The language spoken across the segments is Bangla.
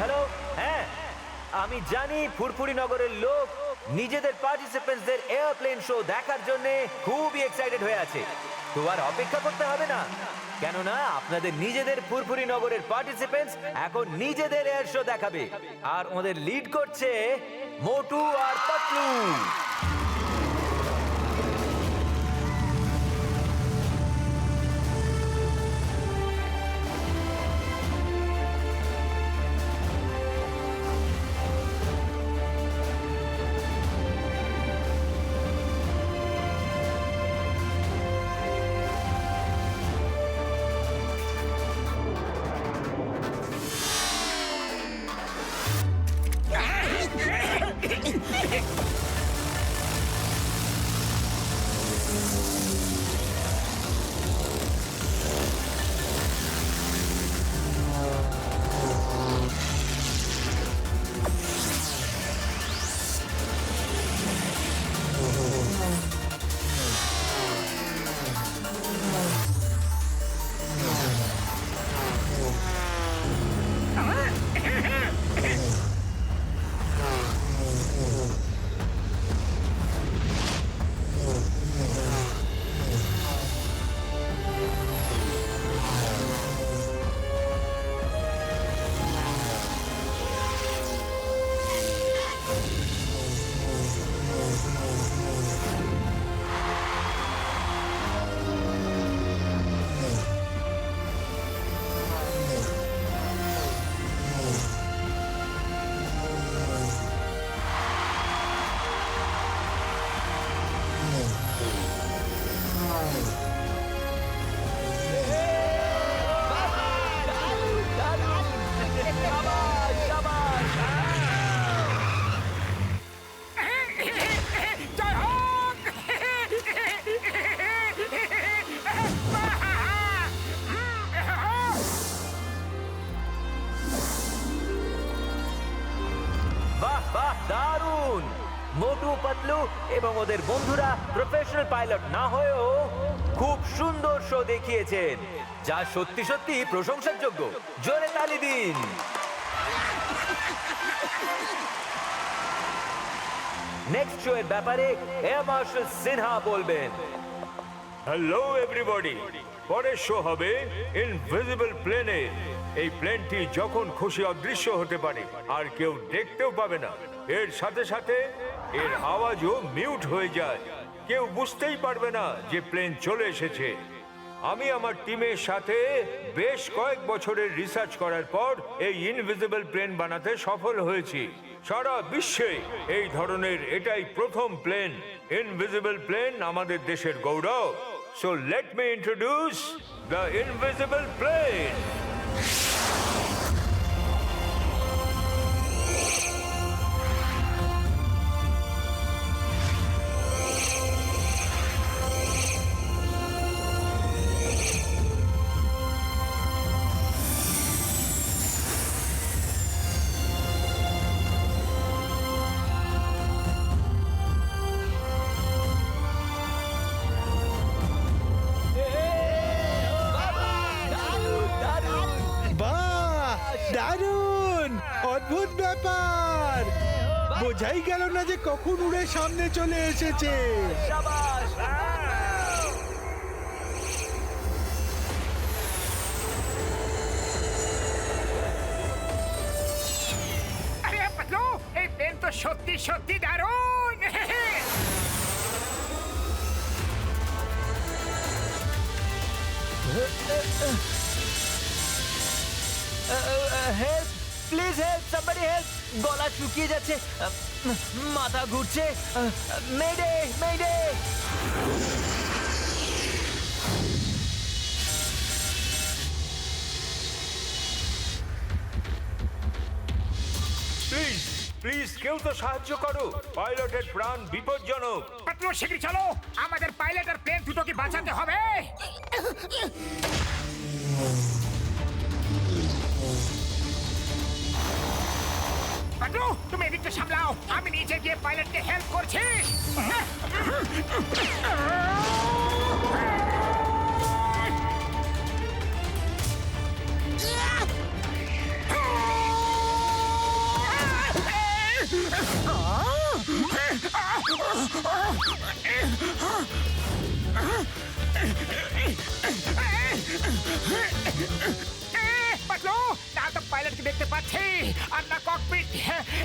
Hello হ্যাঁ আমি জানি ফুরফুরি নগরের লোক নিজেদের পার্টিসিপেন্টসদের এয়ারপ্লেন শো দেখার জন্য খুবই এক্সাইটেড হয়ে আছে। তো আর অপেক্ষা করতে হবে না। কেননা আপনাদের নিজেদের ফুরফুরি নগরের পার্টিসিপেন্টস এখন নিজেদের এয়ার শো দেখাবে। আর ওদের লিড করছে মোটু আর পাতলু মোটু, পাতলু এবং ওদের বন্ধুরা প্রফেশনাল পাইলট না হয়েও খুব সুন্দর শো দেখিয়েছেন, যা সত্যি সত্যি প্রশংসার যোগ্য জোরে তালি দিন। নেক্সট শো এর ব্যাপারে এয়ার মার্শাল সিনহা বলবেন। হ্যালো এভরিবডি পরের শো হবে ইনভিজিবল প্লেনে এই প্লেনটি যখন খুশি অদৃশ্য হতে পারে, আর কেউ দেখতেও পাবে না। এর সাথে সাথে এর আওয়াজও মিউট হয়ে যায়। কেউ বুঝতেই পারবে না যে প্লেন চলে এসেছে। আমি আমার টিমের সাথে বেশ কয়েক বছরের রিসার্চ করার পর এই ইনভিজিবল প্লেন বানাতে সফল হয়েছি। সারা বিশ্বে এই ধরনের এটাই প্রথম প্লেন, ইনভিজিবল প্লেন আমাদের দেশের গৌরব। So let me introduce the invisible plane বোঝাই গেল না যে কখন উড়ে সামনে চলে এসেছে। আরে পাতলু এই প্লেন তো সত্যি সত্যি দারুণ। Help please help somebody help গলা শুকিয়ে যাচ্ছে। মাথা ঘুরছে মেডে মেডে প্লিজ প্লিজ কেউ তো সাহায্য করো। পাইলটের প্রাণ বিপজ্জনক। পাতলো শিগগির চলো। আমাদের পাইলটের প্লেন দুটোকে বাঁচাতে হবে। পাতলু তুমি এদিকটা সামলাও আমি নিচে গিয়ে পাইলটকে হেল্প করছি পাতলু পাইলটকে দেখতে পাচ্ছি? আর না ককপিট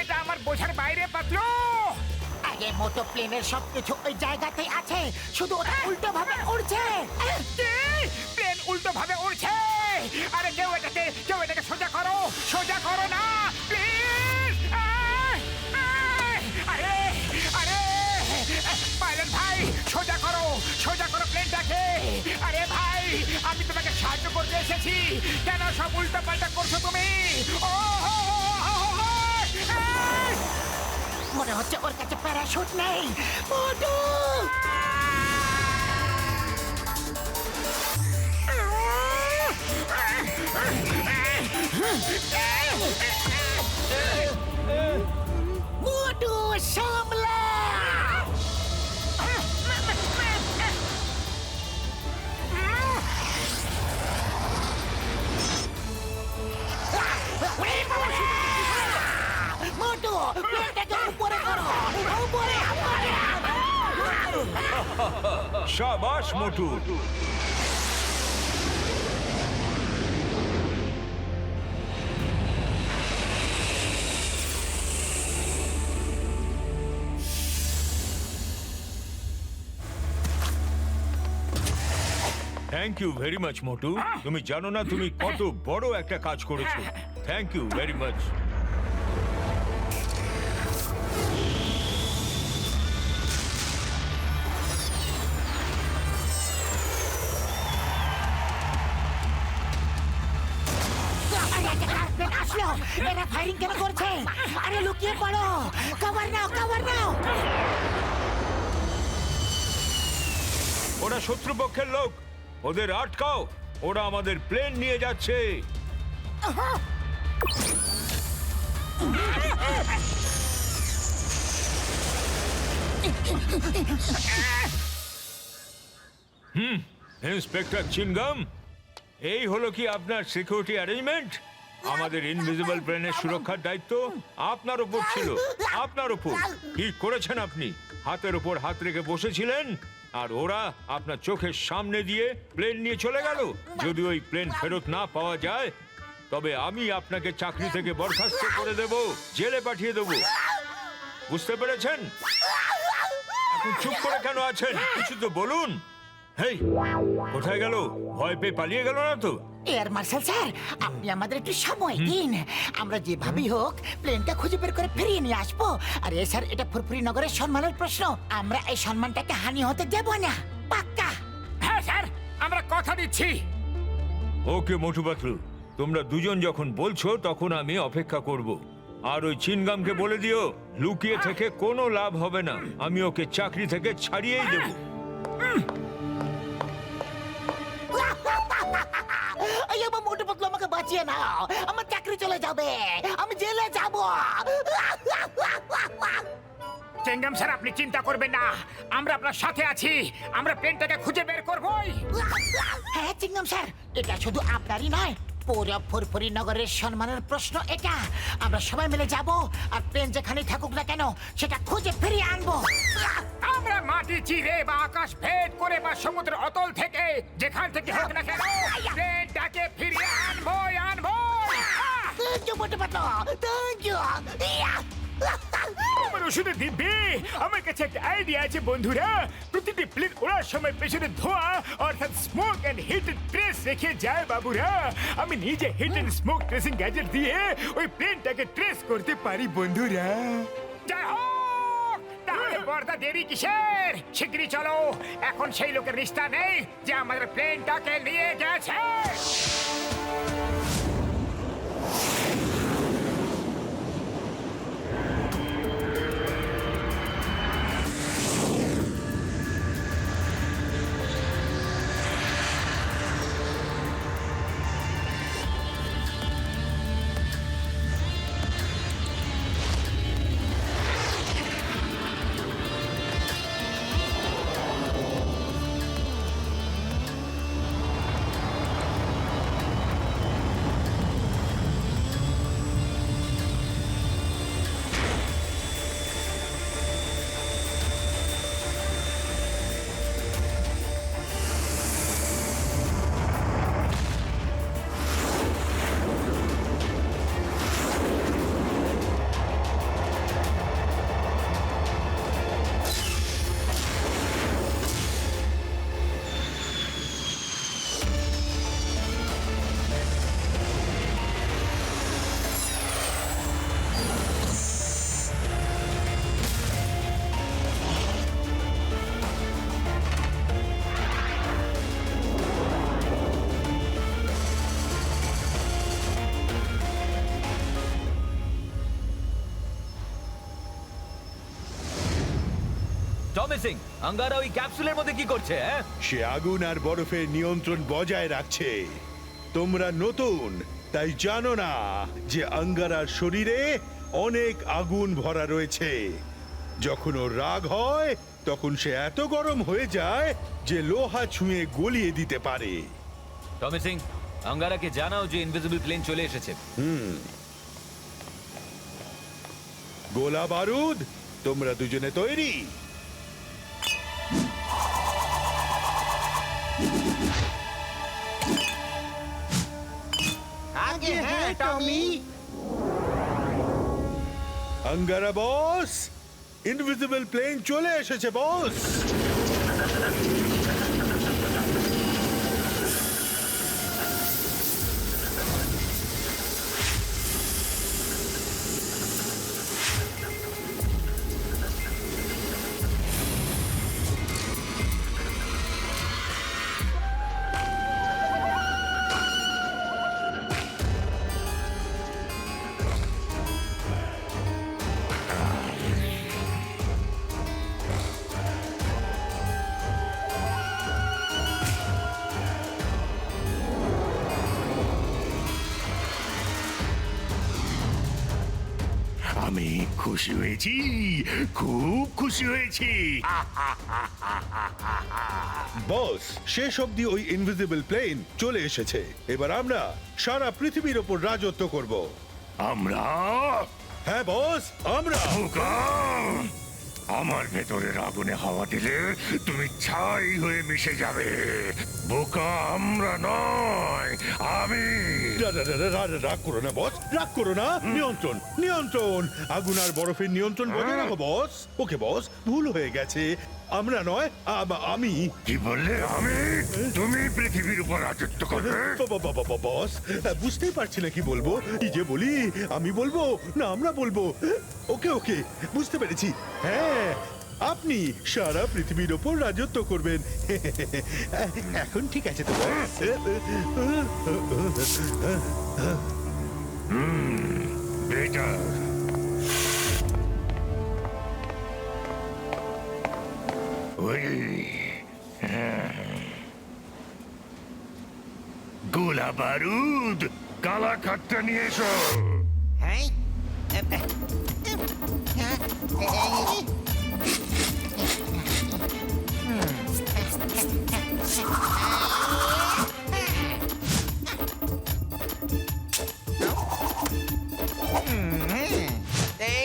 এটা আমার বোঝার বাইরে পাতলু। আগে মোটো প্লেনের সবকিছু ওই জায়গাতেই আছে। শুধু ওটা উল্টো ভাবে উড়ছে। প্লেন উল্টো ভাবে উড়ছে। আরে কেউ এটাকে কেউ এটাকে সোজা করো। সোজা করো না প্লিজ। আরে আরে। পাইলট ভাই সোজা করো সোজা করো প্লেনটাকে। আরে ভাই আমি সাহায্য করতে এসেছি কেন সব উল্টা পাল্টা করছ তুমি মনে হচ্ছে ওর কাছে প্যারাশুট নেই সাবাস Motu. Thank you very much Motu তুমি জানো না তুমি কত বড় একটা কাজ করেছ। থ্যাংক ইউ ভেরি মাচ এরা ফায়ারিং কেন করছে? আরে লুকিয়ে পড়ো। কভার নাও কভার নাও। ওরা শত্রুপক্ষের লোক। ওদের আটকাও। ওরা আমাদের প্লেন নিয়ে যাচ্ছে। হুম, ইন্সপেক্টর চিনগাম, এই হলো কি আপনার সিকিউরিটি অ্যারেঞ্জমেন্ট আমাদের ইনভিজিবল প্লেনের সুরক্ষার দায়িত্ব আপনার উপর ছিল। আপনার উপর। কি করেছেন আপনি? হাতের উপর হাত রেখে বসেছিলেন আর ওরা আপনার চোখের সামনে দিয়ে প্লেন নিয়ে চলে গেল। যদি ওই প্লেন ফেরত না পাওয়া যায়, তবে আমি আপনাকে চাকরি থেকে বরখাস্ত করে দেব, জেলে পাঠিয়ে দেব। বুঝতে পেরেছেন? এখন চুপ করে কেন আছেন? কিছু তো বলুন। হেই, কোথায় গেল? ভয় পেয়ে পালিয়ে গেল না তো? এয়ার মার্শাল স্যার আপনি আমাদের একটু সময় দিন। আমরা যেভাবেই হোক প্লেনটা খুঁজে বের করে ফিরিয়ে নিয়ে আসব। আর এ স্যার এটা ফুরফুরি নগরের সম্মানের প্রশ্ন। আমরা এই সম্মানটাকে হানি হতে দেব না। পাক্কা। হ্যাঁ স্যার আমরা কথা দিচ্ছি। ওকে মোটু পাতলু তোমরা দুজন যখন বলছো তখন আমি অপেক্ষা করব। আর ওই চিনগামকে বলে দিও লুকিয়ে থেকে কোনো লাভ হবে না। আমি ওকে চাকরি থেকে ছাড়িয়েই দেব। বাঁচিয়ে নাও। আমার চাকরি চলে যাবে। আমি জেলে যাব। চেঙ্গাম স্যার আপনি চিন্তা করবেন না। আমরা আপনার সাথে আছি। আমরা প্লেনটাকে খুঁজে বের করবই। হ্যাঁ চিংগাম স্যার এটা শুধু আপনারই নয়। পুরো ফুরফুরি নগরের সম্মানের প্রশ্ন এটা। আমরা সবাই মিলে যাব আর প্লেন যেখানে থাকুক না কেন সেটা খুঁজে ফিরিয়ে আনব। আমরা মাটি চিরে বা আকাশ ভেদ করে বা সমুদ্র অতল থেকে যেখান থেকে হোক না কেন প্লেনটাকে ফিরিয়ে আনব আনব thank you Motu Patlu thank you আমার দিব্যি। আমার কাছে একটা আইডিয়া আছে বন্ধুরা। প্রতিটি প্লেন ওড়ার সময় পেছনে ধোঁয়া অর্থাৎ স্মোক ট্রেস রেখে যায় বাবুরা। আমি নিজে heat and smoke tracing gadget দিয়ে ওই প্লেনটাকে ট্রেস করতে পারি বন্ধুরা। জয় হোক তাহলে বর্দা দেরি কিসের? শিগগিরই চলো। এখন সেই লোকের রিস্তা নেই যে আমাদের প্লেনটাকে নিয়ে গেছে। টমি সিং আঙ্গারা ওই ক্যাপসুলের মধ্যে কি করছে হ্যাঁ? সে আগুন আর বরফের নিয়ন্ত্রণ বজায় রাখছে। তোমরা নতুন তাই জানো না যে আঙ্গারার শরীরে অনেক আগুন ভরা রয়েছে। যখন ওর রাগ হয় তখন সে এত গরম হয়ে যায় যে লোহা ছুঁয়ে গলিয়ে দিতে পারে। টমি সিং আঙ্গারাকে জানাও যে ইনভিজিবল প্লেন চলে এসেছে। গোলা বারুদ তোমরা দুজনে তৈরি। আগে হ্যাঁ Tommy Angara boss invisible plane চলে এসেছে বস খুশি হয়েছি খুব খুশি হয়েছি। বস শেষ অবধি ওই ইনভিজিবল প্লেন চলে এসেছে। এবার আমরা সারা পৃথিবীর ওপর রাজত্ব করব। আমরা? হ্যাঁ বস আমরা। হুকাম! আমার ভেতরের আগুনে হাওয়া দিলে তুমি ছাই হয়ে মিশে যাবে। বোকা আমরা নয় আমি। রাগ করো না বস। রাগ করো না নিয়ন্ত্রণ নিয়ন্ত্রণ। আগুন আর বরফের নিয়ন্ত্রণ বজায় রাখো বস। ওকে বস ভুল হয়ে গেছে। আমরা নয় আম- আমি। কি বললে আমি? তুমি পৃথিবীর উপর রাজত্ব করবে? বাবা, বাবা, বাবা, বস বুঝতেই পারছি না কি বলব। কি যে বলি আমি বলব না আমরা বলব? ওকে ওকে বুঝতে পেরেছি। হ্যাঁ আপনি সারা পৃথিবীর ওপর রাজত্ব করবেন। এখন ঠিক আছে তো বস? ওই হ্যাঁ। গোলা বারুদ কালা খাটটা নিয়ে এসো হ্যাঁ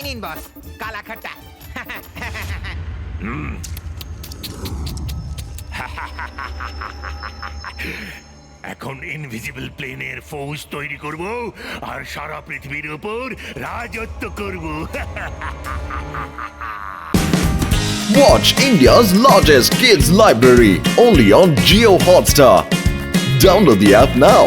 এই নিন বস কালা খাট্টা এখন ইনভিজিবল প্লেনের ফৌজ তৈরি করব আর সারা পৃথিবীর উপর রাজত্ব করব Watch India's largest kids library only on Geo Hotstar. Download the app now.